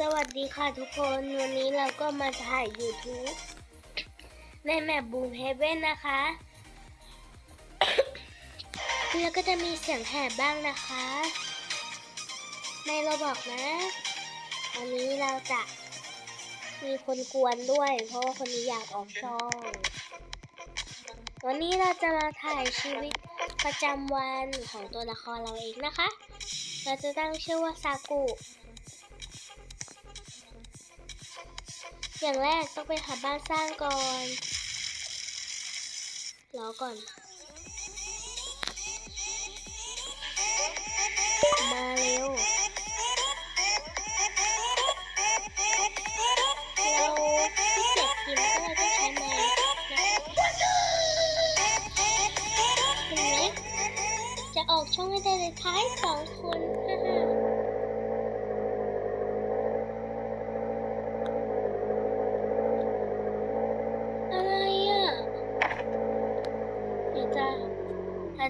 สวัสดีค่ะทุกคน วันนี้เราก็มาถ่าย YouTube ในแมปบูมเฮเว่นนะคะแล้วก็จะมีเสียงแหบบ้างนะคะ ในเราบอกนะ วันนี้เราจะมีคนกวนด้วย เพราะว่าคนนี้อยากออกช่อง วันนี้เราจะมาถ่ายชีวิตประจำวันของตัวละครเราเองนะคะ เราจะตั้งชื่อว่าซากุ อย่างแรกต้องไปหาบ้านสร้างก่อนรอก่อน มาเร็ว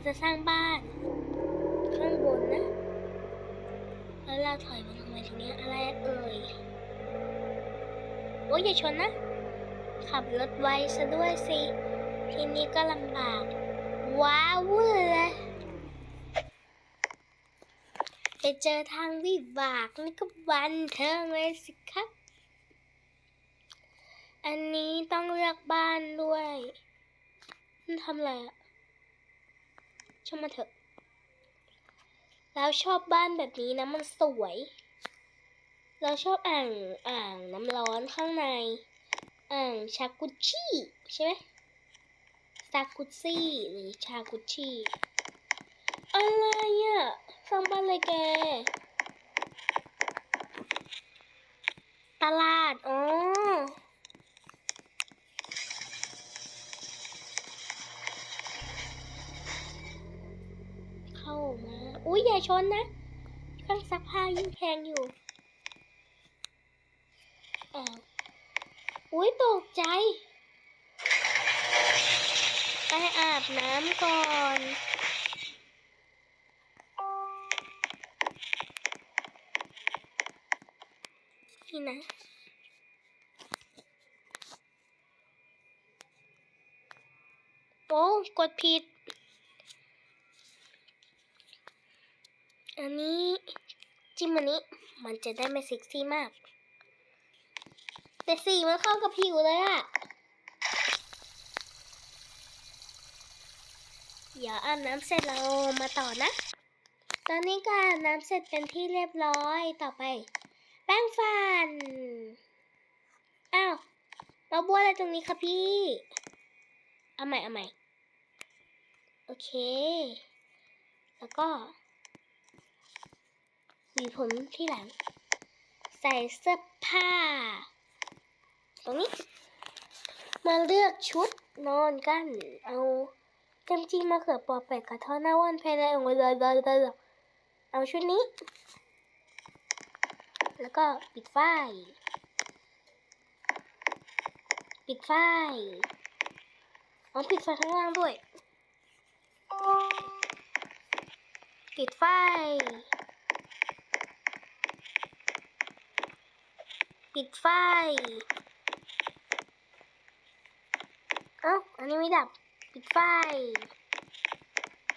จะสร้างบ้าน ข้างบนนะ แล้วเราถอยมาทำไมตรงนี้อะไรเอ่ย โอ้ยอย่าชนนะ ขับรถไวซะด้วยสิ ทีนี้ก็ลำบาก ว้าวววเลยไปเจอทางวิบากนี่ก็บันเทิงเลยสิครับอันนี้ต้องเลือกบ้านด้วย มันทำอะไรอะ ช่างมาเถอะ แล้วชอบบ้านแบบนี้นะมันสวย เราชอบอ่างอ่างน้ำร้อนข้างใน อ่างชากุชิใช่ไหมซากุชิหรือชากุชิอะไรอะสร้างบ้านอะไรแก ตลาด อ๋อ อย่าชนนะเครื่องซักผ้ายิ่งแพงอยู่อ้าวอุ้ยตกใจ ไปอาบน้ำก่อนนี่นะโอ้กดผิด อันนี้จิ้มอันนี้มันจะได้ไม่เซ็กซี่มาก แต่สีมันเข้ากับผิวเลยอะเดี๋ยวอาบน้ำเสร็จเรามาต่อนะ ตอนนี้ก็อาบน้ำเสร็จเป็นที่เรียบร้อยต่อไป แป้งฟัน อ้าวเราบัวนอะไรตรงนี้คะพี่ เอาใหม่เอาใหม่ โอเค แล้วก็ หวีผมที่หลัง ใส่เสื้อผ้า ตรงนี้ มาเลือกชุดนอนกัน เอาจำจีมะเขือปอเป็ดกระท้อนหน้าวันเพลยเอาเลยเลยเลยเอาชุดนี้ แล้วก็ปิดไฟ ปิดไฟเอาปิดไฟข้างล่างด้วย ปิดไฟ ปิดไฟ เอ้า อันนี้ไม่ดับ ปิดไฟ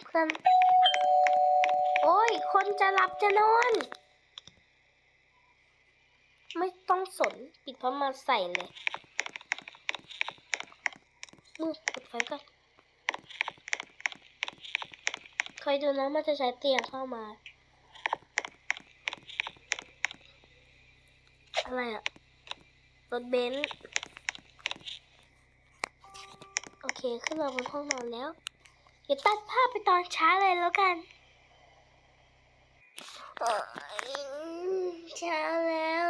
เพื่อน โอ้ย คนจะหลับจะนอน ไม่ต้องสน ปิดพร้อมมาใส่เลยมือปิดไฟก่อนเคยดูนะมันจะใช้เตียงเข้ามา อะไรอะรถเบนซ์โอเค ขึ้นมาบนห้องนอนแล้ว เดี๋ยวตัดภาพไปตอนเช้าเลยแล้วกันเช้าแล้ว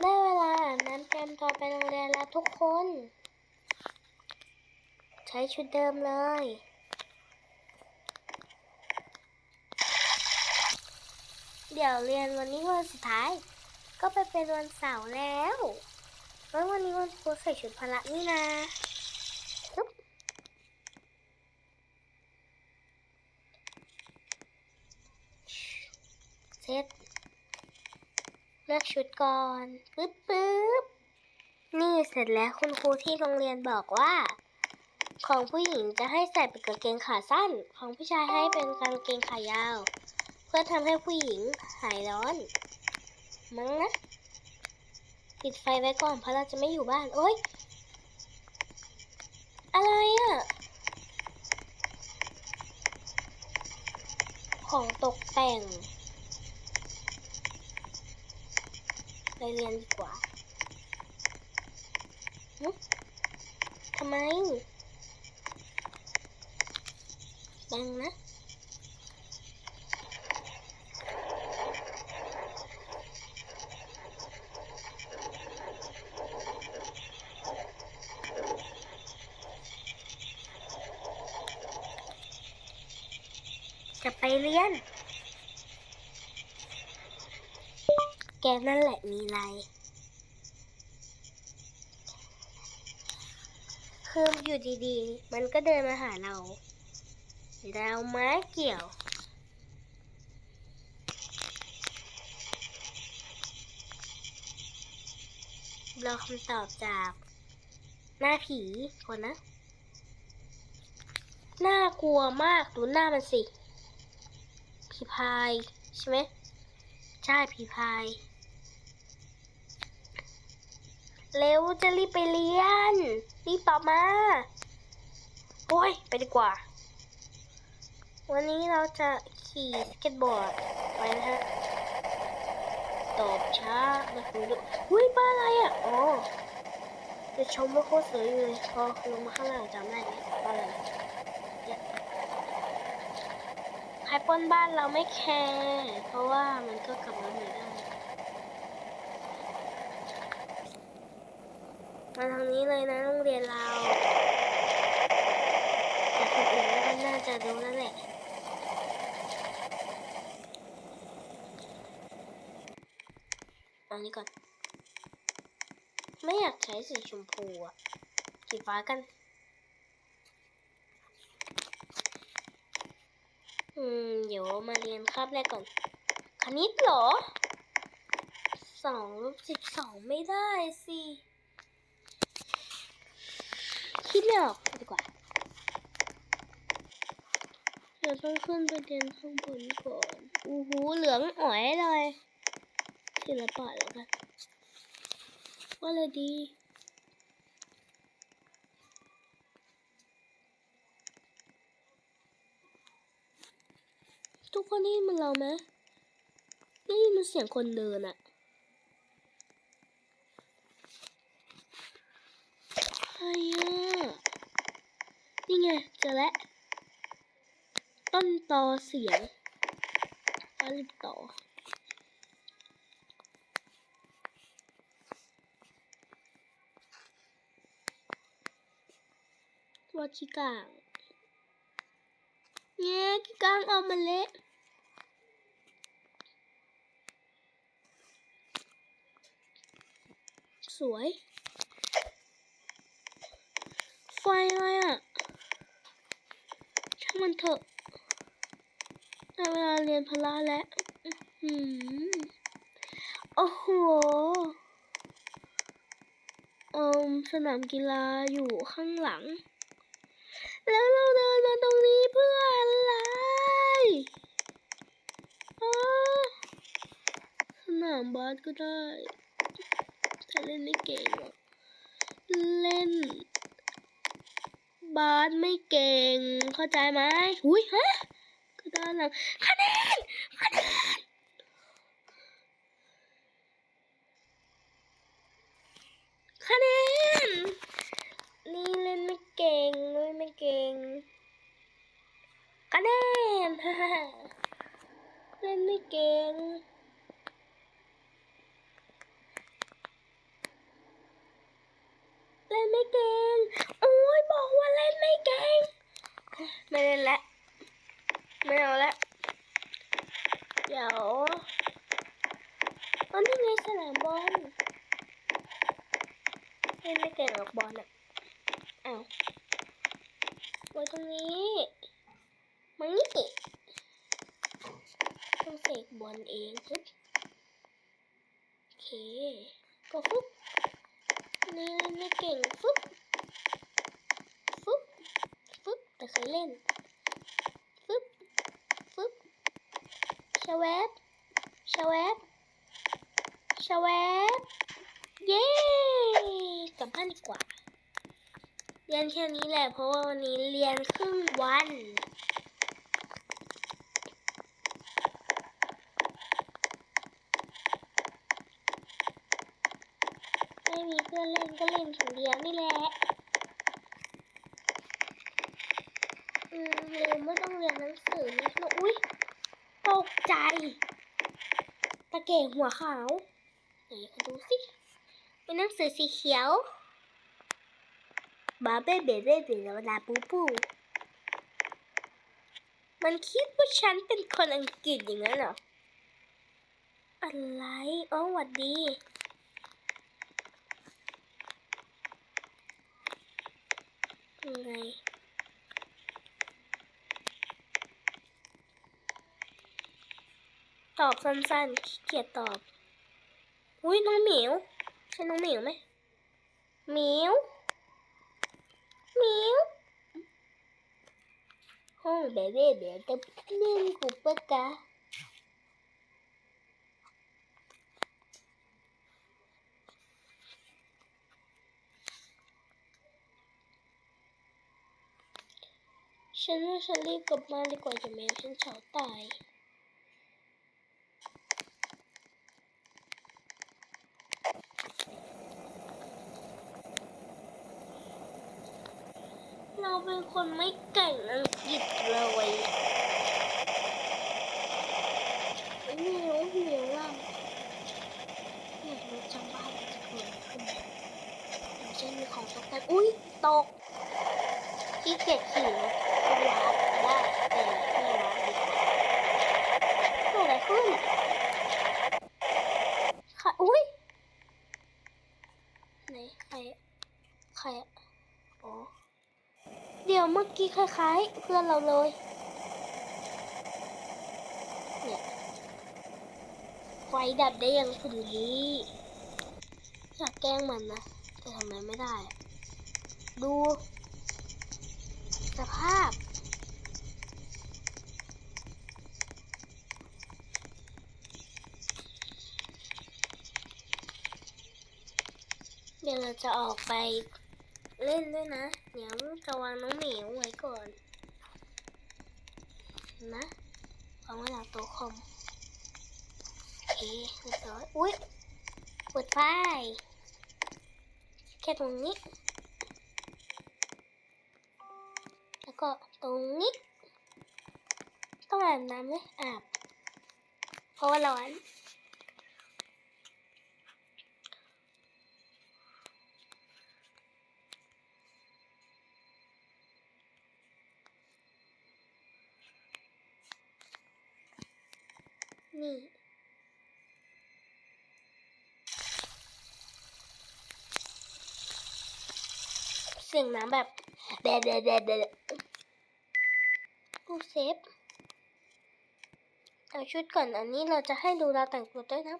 ได้เวลาอาบน้ำเตรียมตัวไปโรงเรียนแล้วทุกคน ใช้ชุดเดิมเลยเดี๋ยวเรียนวันนี้วันสุดท้าย ก็ไปเป็นวันเสาร์แล้วแล้ววันนี้วันพุธใส่ชุดพละนี่นะปึ๊บเสร็จในลือกชุดก่อนปึ๊บปึ๊บนี่เสร็จแล้วคุณครูที่โรงเรียนบอกว่า ของผู้หญิงจะให้ใส่เป็นกางเกงขาสั้น ของผู้ชายให้เป็นกางเกงขายาว เพื่อทำให้ผู้หญิงหายร้อน มั้งนะปิดไฟไว้ก่อนเพราะเราจะไม่อยู่บ้าน โอ๊ย อะไรอะ่ะ ของตกแต่งไปเรียนดีกว่าทำไมบังนะ ไปเรียน แกนั่นแหละมีไร คืออยู่ดีๆ มันก็เดินมาหาเรา เราไม้เกี่ยวเราคำตอบจากหน้าผีคนนะ น่ากลัวมากดูหน้ามันสิ ผีพายใช่ไหมใช่ผีพาย เร็วจะรีบไปเรียน รีบตอบมา โอ้ย ไปดีกว่า วันนี้เราจะขี่สเก็ตบอร์ด ไปนะฮะ ตอบช้าไม่คุยด้วยอุ้ยบ้าอะไรอะ อ๋อจะชมว่าโคตรสวยอยู่เลยพอลงมาข้างล่างจำได้ไหมบ้าอะไรเนี่ย ใครป้นบ้านเราไม่แคร์เพราะว่ามันก็กลับมาใหม่ได้มาทางนี้เลยนะโรงเรียนเราแต่คนอื่นก็น่าจะรู้แล้วแหละเอานี้ก่อน ไม่อยากใช้สีชมพูอะสีฟ้ากัน อืม เดี๋ยวมาเรียนคาบแรกก่อน คณิตเหรอ สองลบสิบสองไม่ได้สิ คิดไม่ออกดีกว่าเราต้องขึ้นไปเรียนข้างบนก่อนอู้หูเหลืองอ๋อยเลยศิลปะแล้วกัน ว่าอะไรดี กคนได้ยินมันเราไหมได้ยินมันเสียงคนเดินอะใครอะนี่ไงเจอแล้วต้นตอเสียงอะไรต่อตัวขี้กางเย้ขี้กางเอามาเละ สวย ไฟอะไรอะ ช่างมันเถอะได้เวลาเรียนพละแล้วอื้อหือโอ้โหอมสนามกีฬาอยู่ข้างหลัง แล้วเราเดินมาตรงนี้เพื่ออะไรอ๋อสนามบาสก็ได้ เล่นไม่เก่งอะเล่น บาสไม่เก่ง เข้าใจไหมหุยฮะก็ได้หลังคะแนนคะแนนคะแนนนี่เล่นไม่เก่งเล่นไม่เก่งคะแนนเล่นไม่เก่ง เล่นไม่เก่งโอ้ยบอกว่าเล่นไม่เก่งไม่เล่นล้วไม่เอาล้วเดี๋ยวอันนี้ไงสนามบอลเล่นไม่เก่งหรอกบอลอะอ้าวไว้ตรงนี้มันนี่ต้องเสกบอลเองฮึบก็ฟุ๊บ นี่ไม่เก่งฟุ๊บฟุ๊บฟุ๊บแต่เคยเล่นฟุ๊บฟุ๊บชาแวบชาแวบชาแวบเย้กลับบ้านดีกว่า เรียนแค่นี้แหละเพราะว่าวันนี้เรียนครึ่งวัน ไมีเพื่อนเล่นก็เล่นคนเดียวนี่แหละ อืมลืมไม่ต้องเรียนหนังสือนี่นะอุ้ยตกใจ ตะเก่งหัวขาวไหนขอดูสิเป็นหนังสือสีเขียวบาเบ้เบ้เบ้เบ้แล้วลาปูปูมันคิดว่าฉันเป็นคนอังกฤษอย่างนั้นเหรอ อะไร อ๋อหวัดดี ยังไงตอบสั้นๆขี้เกียจตอบ อุ้ยน้องเหมียว ใช่น้องเหมียวไหมเหมียวเหมียวห้องเบเบ้เบเต็มเล่นกูปะกะ ฉันว่าฉันรีบกลับบ้าดีกว่าจะแมวฉันเฉาตาย เราเป็นคนไม่เก่งอังกฤษเลยเหนียวเหนียวล่ะอยากรู้จังว่าจะเกิดขึ้นอย่างเช่นมีของตกแต่อุ้ยตก ขี้เกียจขี่รถก็วาร์ปได้แต่ไม่วาร์ปดีกว่าเกิดอะไรขึ้นค่ะอุ้ยไหนใครใครอะอ๋อเดี๋ยวเมื่อกี้คล้ายๆ เพื่อนเราเลยเนี่ยไฟดับได้ยังคุณนี้อยากแกล้งมันนะแต่ทำไมไม่ได้ ดู สภาพ เดี๋ยวเราจะออกไปเล่นด้วยนะ เดี๋ยวจะวางน้องเหมียวไว้ก่อน นะวางไว้หลังโต๊ะคอมโอเคเรียบร้อย อุ๊ยเปิดไฟแค่ตรงนี้ แล้ว ก็ตรงนี้ ต้องอาบน้ำไหมอาบ เพราะว่าร้อนนี่เสียงน้ำแบบแดดแดดแดดแด เซฟเอาชุดก่อนอันนี้เราจะให้ดูเราแต่งตัวด้วยนะ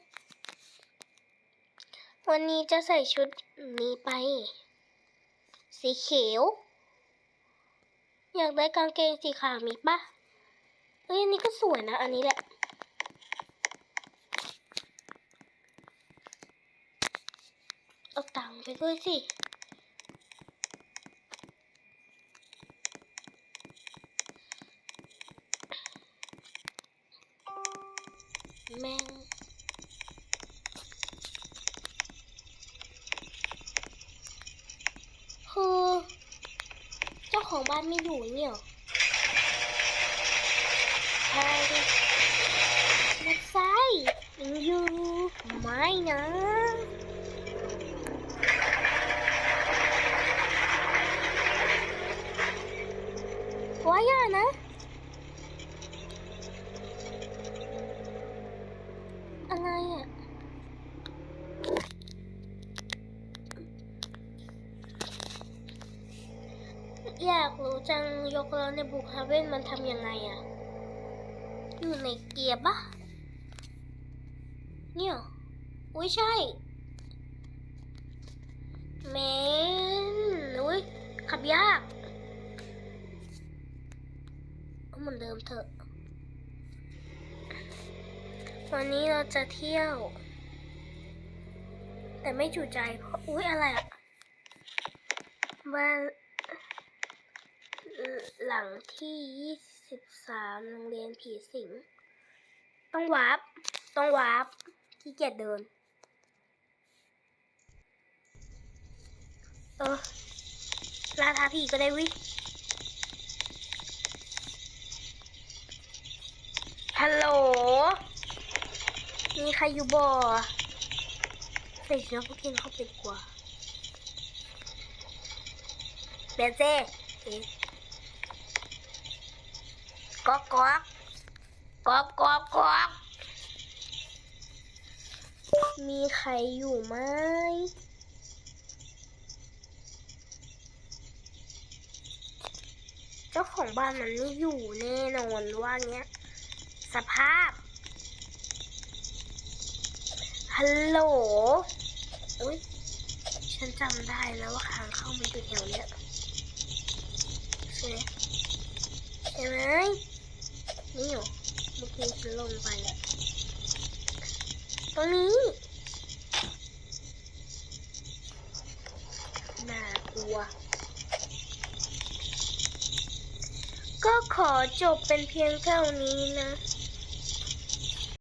วันนี้จะใส่ชุดนี้ไป สีเขียว อยากได้กางเกงสีขาวมีปะเอ้ยอันนี้ก็สวยนะ อันนี้แหละเอาตังค์ไปด้วยสิ แม่งคือเจ้าของบ้านไม่อยู่เนี่ยใช่ดิไม่ใช่ยังอยู่ไม่นะว่าอย่านะ อะไรอะอยากรู้จังยกล้อในบุกฮาเว่นมันทำยังไงอะ อยู่ในเกียร์ปะเนี่ยอุ้ยใช่แมนอุ้ยขับยากเอาเหมือนเดิมเถอะ วันนี้เราจะเที่ยว แต่ไม่จุใจเพราะอุ้ยอะไรอะบ้านหลังที่ยี่สิบสามโรงเรียนผีสิง ต้องวาร์ปต้องวาร์ปขี้เกียจเดิน เออลาทาผีก็ได้วิฮัลโหล มีใครอยู่บ่อใส่เสื้อพวกเคนเข้าไปดีกว่าเบนเซ่เอ๊ะก๊อกก๊อกก๊อกก๊อกก๊อกมีใครอยู่ไหมเจ้าของบ้านมันไม่อยู่แน่นอนว่าเงี้ย สภาพ ฮัลโหลอุ้ยฉันจำได้แล้วว่าค้างเข้ามาอยู่แถวเนี้ยใช่ไหมใช่ไหมนี่อยู่เมื่อกี้ฉันลงไปอะตรงนี้น่ากลัว ก็ขอจบเป็นเพียงเท่านี้นะ